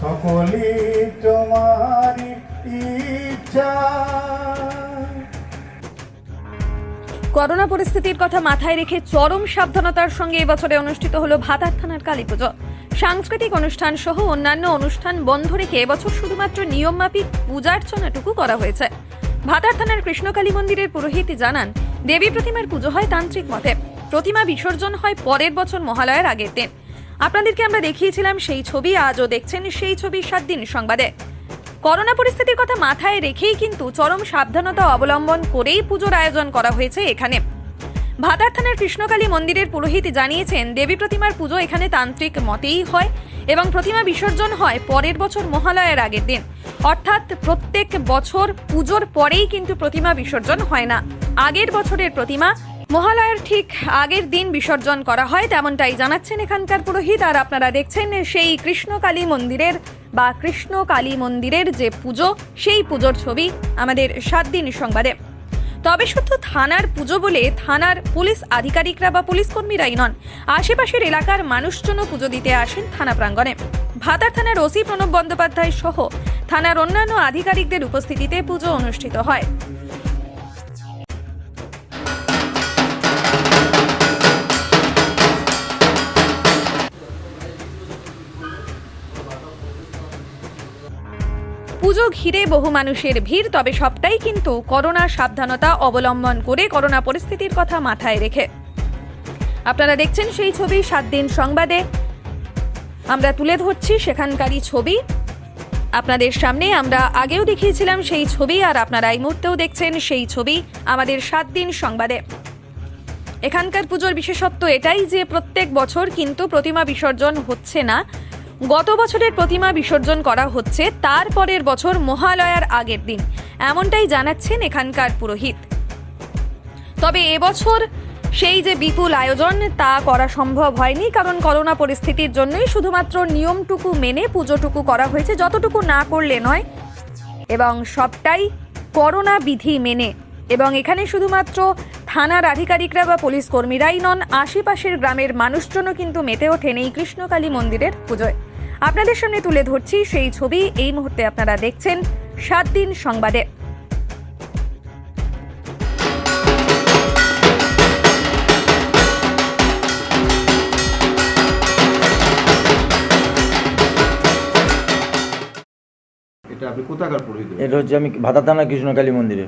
সকলি ইচ্ছা। করোনা পরিস্থিতির কথা মাথায় রেখে চরম সাবধানতার সঙ্গে এবছরে অনুষ্ঠিত হলো ভাতার থানার কালী পুজো। সাংস্কৃতিক অনুষ্ঠান সহ অন্যান্য অনুষ্ঠান বন্ধ রেখে এবছর শুধুমাত্র নিয়মমাফিক পূজার্চনাটুকু করা হয়েছে। ভাতার থানার কৃষ্ণকালী মন্দিরের পুরোহিত জানান, দেবী প্রতিমার পুজো হয় তান্ত্রিক মতে। প্রতিমা বিসর্জন হয় পরের বছর মহালয়ার আগের দিন। আপনাদেরকে আমরা দেখিয়েছিলাম সেই ছবি, আজও দেখছেন সেই ছবি সাত দিন সংবাদে। করোনা পরিস্থিতির কথা মাথায় রেখেই কিন্তু চরম সাবধানতা অবলম্বন করেই পুজোর আয়োজন করা হয়েছে এখানে। ভাতার থানার কৃষ্ণকালী মন্দিরের পুরোহিত জানিয়েছেন, দেবী প্রতিমার পুজো এখানে তান্ত্রিক মতেই হয় এবং প্রতিমা বিসর্জন হয় পরের বছর মহালয়ার আগের দিন। অর্থাৎ প্রত্যেক বছর পুজোর পরেই কিন্তু প্রতিমা বিসর্জন হয় না। আগের বছরের প্রতিমা মহালয়ার ঠিক আগের দিন বিসর্জন করা হয়, তেমনটাই জানাচ্ছেন এখানকার পুরোহিত। আর আপনারা দেখছেন সেই কৃষ্ণকালী মন্দিরের বা কৃষ্ণ কালী মন্দিরের যে পুজো, সেই পুজোর ছবি আমাদের সাত দিন সংবাদে। তবে শুধু থানার পুজো বলে থানার পুলিশ আধিকারিকরা বা পুলিশ কর্মীরাই নন, আশেপাশের এলাকার মানুষজনও পুজো দিতে আসেন থানা প্রাঙ্গণে। ভাতার থানার ওসি প্রণব বন্দ্যোপাধ্যায় সহ থানার অন্যান্য আধিকারিকদের উপস্থিতিতে পুজো অনুষ্ঠিত হয়। পুজো ঘিরে বহু মানুষের ভিড়, তবে সবটাই কিন্তু করোনা সাবধানতা অবলম্বন করে করোনা পরিস্থিতির কথা মাথায় রেখে। আপনারা দেখছেন সেই ছবি সাত দিন সংবাদে। আমরা তুলে ধরছি সেখানকারই ছবি। আপনাদের সামনে আমরা আগেও দেখিয়েছিলাম সেই ছবি, আর আপনারা এই মুহূর্তেও দেখছেন সেই ছবি আমাদের সাত দিন সংবাদে। এখানকার পুজোর বিশেষত্ব এটাই যে প্রত্যেক বছর কিন্তু প্রতিমা বিসর্জন হচ্ছে না। গত বছরের প্রতিমা বিসর্জন করা হচ্ছে তারপরের বছর মহালয়ার আগের দিন। এমনটাই জানাচ্ছেন এখানকার পুরোহিত। তবে এবছর সেই যে বিপুল আয়োজন, তা করা সম্ভব হয়নি, কারণ করোনা পরিস্থিতির জন্যই শুধুমাত্র নিয়মটুকু মেনে পুজোটুকু করা হয়েছে, যতটুকু না করলে নয়। এবং সবটাই করোনা বিধি মেনে। এবং এখানে শুধুমাত্র থানার আধিকারিকরা বা পুলিশ কর্মীরাই নন, আশেপাশের গ্রামের মানুষজনও কিন্তু মেতে ওঠেন এই কৃষ্ণকালী মন্দিরের পুজোয়। আপনাদের সামনে তুলে ধরছি সেই ছবি। এই মুহূর্তে আপনারা দেখছেন সাত দিন সংবাদে। এটা আপনি কোথাকার পুরোহিত? এটা হচ্ছে আমি কৃষ্ণকালী মন্দিরে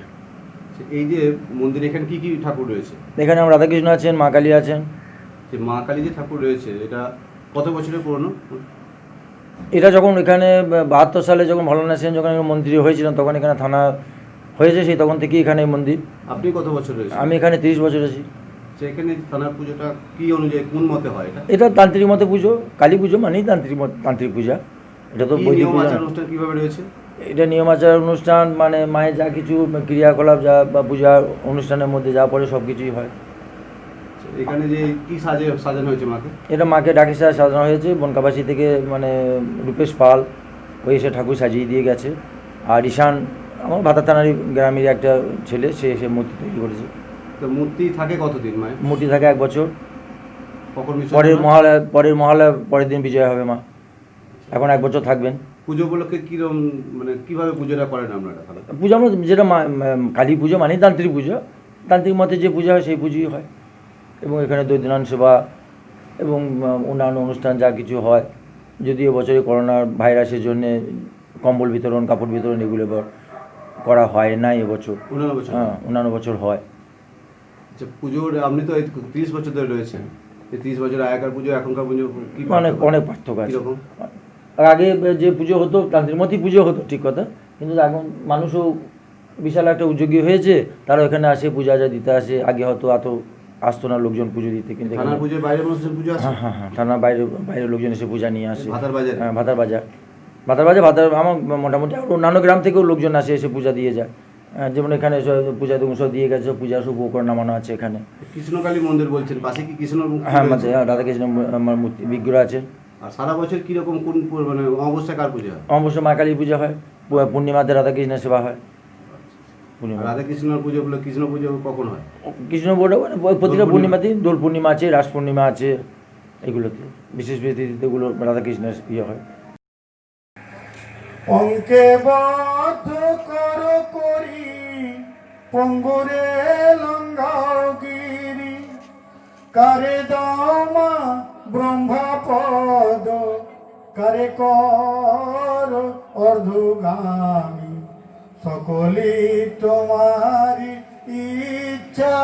এই যে মন্দিরে এখানে কি কি ঠাকুর রয়েছে? এখানে আমার রাধাকৃষ্ণ আছেন মা কালী আছেন। যে মা কালী যে ঠাকুর রয়েছে এটা কত বছরের পুরনো? এটা যখন এখানে বাহাত্তর সালে যখন ভোলানাথ সেন যখন মন্ত্রী হয়েছিলাম তখন এখানে থানা হয়েছে সেই তখন থেকেই এখানে মন্দির। আপনি কত বছর আমি এখানে তিরিশ বছর আছি। সেখানে থানার পুজোটা কি অনুযায়ী কোন মতে হয় এটা? এটা তান্ত্রিক মতে পুজো কালী পুজো মানেই তান্ত্রিক তান্ত্রিক পূজা। এটা তো বৈদিক পূজা। অনুষ্ঠান কীভাবে রয়েছে? এটা নিয়ম আচার অনুষ্ঠান মানে মায়ের যা কিছু ক্রিয়াকলাপ যা বা পূজা অনুষ্ঠানের মধ্যে যা পড়ে সব কিছুই হয়। এখানে যে কি সাজে সাজানো হয়েছে মাকে? এটা মাকে ডাকি সাজা সাজানো হয়েছে। বনকাবাসী থেকে মানে রূপেশ পাল ওই এসে ঠাকুর সাজিয়ে দিয়ে গেছে। আর ঈশান আমার ভাতা থানারই গ্রামের একটা ছেলে সে এসে মূর্তি তৈরি করেছে। তো মূর্তি থাকে কতদিন মায়ের? মূর্তি থাকে এক বছর। পরের? মহালয়া পরের মহালয়া পরের দিন বিজয় হবে মা। এখন এক বছর থাকবেন। পুজো উপলক্ষে কিরম মানে কীভাবে পুজোটা করেন আপনারা পুজো আমরা যেটা কালী পুজো মানে তান্ত্রিক পুজো। তান্ত্রিক মতে যে পূজা হয় সেই পুজোই হয়। এবং এখানে দৈদিনান সেবা এবং অন্যান্য অনুষ্ঠান যা কিছু হয়। যদিও বছরে করোনা ভাইরাসের জন্য কম্বল বিতরণ কাপড় বিতরণ এগুলো এবার করা হয় নাই এবছর। বছর। হ্যাঁ অন্যান্য বছর হয়। আচ্ছা পুজোর আপনি তো তিরিশ বছর ধরে রয়েছেন। তিরিশ বছর আগেকার পুজো এখনকার পুজো কি অনেক অনেক পার্থক্য আছে। আর আগে যে পুজো হতো তান্ত্রিকমতি পুজো হতো ঠিক কথা। কিন্তু এখন মানুষও বিশাল একটা উদ্যোগী হয়েছে। তারা এখানে আসে পূজা আজা দিতে আসে। আগে হয়তো এত আসতো না লোকজন পুজো দিতে কিন্তু এখানে- থানার পুজোর বাইরে মানুষের পুজো আছে হ্যাঁ হ্যাঁ হ্যাঁ থানার বাইরে বাইরের লোকজন এসে পূজা নিয়ে আসে। ভাতার বাজারে? হ্যাঁ ভাতার বাজার। ভাতার বাজার ভাতার আমার মোটামুটি আরও অন্যান্য গ্রাম থেকেও লোকজন আসে এসে পূজা দিয়ে যায়। হ্যাঁ, যেমন এখানে সব পূজা দেখুন সব দিয়ে গেছে পূজা শুভ করে নামানো আছে এখানে। কৃষ্ণকালী মন্দির বলছেন পাশে কি কৃষ্ণ হ্যাঁ রয়েছে? আমাদের রাধাকৃষ্ণ আমার মূর্তি বিগ্রহ আছে। আর সারা বছর কীরকম কোন মানে অমাবস্যা কার পুজো হয়? অবশ্য মা কালী পূজা হয় পূর্ণিমাতে রাধাকৃষ্ণের সেবা হয়। পূর্ণিমা রাধা কৃষ্ণের পুজো গুলো কৃষ্ণ পুজো কখন হয়? কৃষ্ণ বোর্ড প্রতিটা পূর্ণিমাতেই দোল পূর্ণিমা আছে রাস পূর্ণিমা আছে এগুলোতে বিশেষ বিশেষ তিথিতেগুলো রাধাকৃষ্ণের ইয়ে হয়। অঙ্কে বদ্ধ কর করি পঙ্গুরে লঙ্গাও গিরি। কারে দামা ব্রহ্মা পদ কারে কর অর্ধগামী। সকলি তোমারি ইচ্ছা।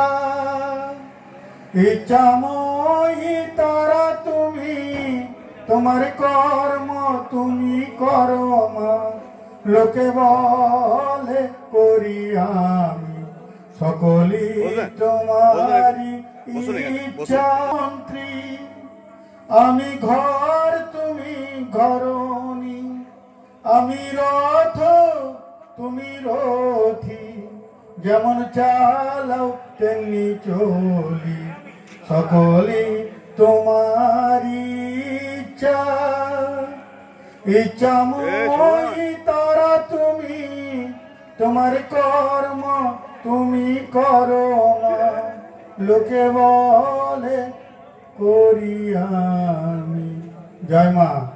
ইচ্ছাময়ী তারা তুমি তোমার কর্ম তুমি করো মা। লোকে বলে করি আমি সকলি তোমারি ইচ্ছা মন্ত্রী। আমি ঘর তুমি ঘরণী আমি রথ তুমি রথি যেমন চালাও তেমনি চলি। সকলে তোমারি ইচ্ছা। ইচ্ছাময়ী তারা তুমি, তোমার কর্ম তুমি করো না। লোকে বলে করি আমি। জয় মা।